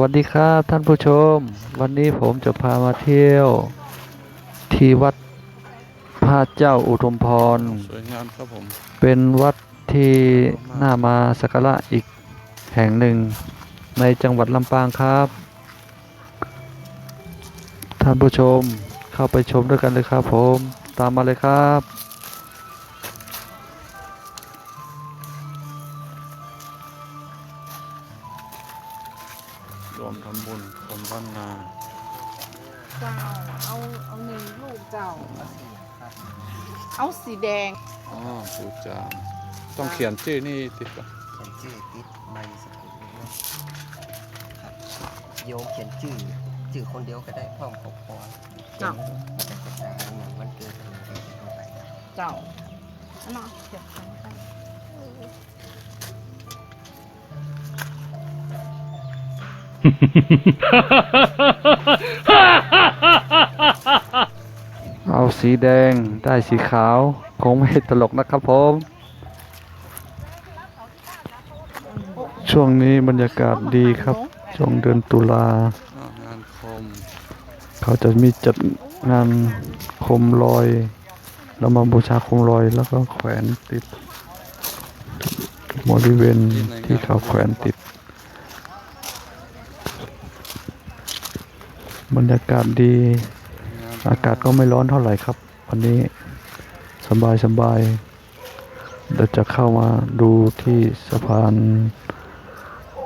วัสดีครับท่านผู้ชม วันนี้ผมจะพามาเที่ยว ที่วัดพระเจ้าอุทุมพร สวยงามครับผม เป็นวัดที่น่ามาสักการะอีกแห่งหนึ่ง ในจังหวัดลำปางครับ ท่านผู้ชมเข้าไปชมด้วยกันเลยครับผม ตามมาเลยครับ วมทำบุญคนบ้านนาเจ้าเอาเอาหนึ่งลูกเจ้า เอาสีแดงอ๋อปูจามต้องเขียนชื่อนี่ติดปะเขียนชื่อติดใบสกุลเนาะครับโยมเขียนชื่อชื่อคนเดียวก็ได้พร้อมครอบครัวเจ้ามันจะกระจายอย่างวันเกิดอะไรก็เข้าไปครับเจ้าอันเนาะเก็บขอ เอาสีแดงได้สีขาว คงไม่ตลกนะครับผม ช่วงนี้บรรยากาศดีครับ ช่วงเดือนตุลา งานคม เขาจะมีจัดงานคมลอยแล้วมาบูชาคมลอยแล้วก็แขวนติดบริเวณที่เขาแขวนติด บรรยากาศดี อากาศก็ไม่ร้อนเท่าไหร่ครับ วันนี้สบายสบายเดี๋ยวจะเข้ามาดูที่สะพาน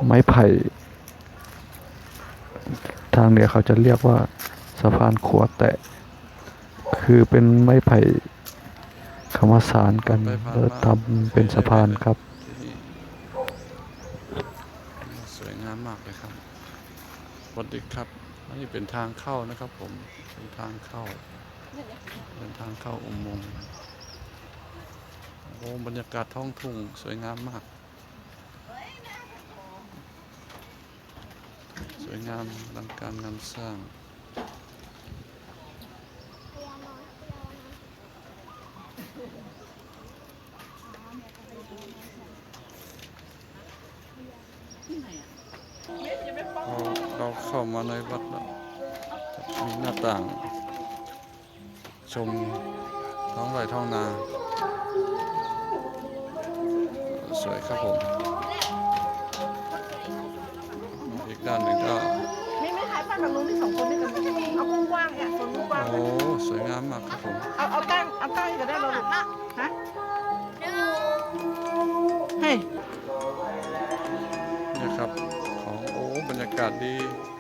ไม้ไผ่ ทางเหนือเขาจะเรียกว่าสะพานขัวแตะ คือเป็นไม้ไผ่คำว่าสารกันแล้วทำเป็นสะพานครับ สวยงามมากเลยครับสวัสดีครับ อันนี้เป็นทางเข้านะครับผม เป็นทางเข้า เป็นทางเข้าอุโมงค์โอ้บรรยากาศท้องทุ่งสวยงามมาก สวยงามดังการงานสร้างพอ เราเข้ามาในวัดแล้วจะมีหน้าต่าง ชมท้องไร่ท้องนา สวยครับผม อีกด้านหนึ่งก็ไม่ไม่ขายผ้ากับลุงที่สองคนด้วยกันเอากว้างๆเนี่ยส่วนกว้างๆโอ้นะสวยงามมากครับผม เอาเอาตั้งเอาตั้งก็ได้เราลูกฮะากาศดีเ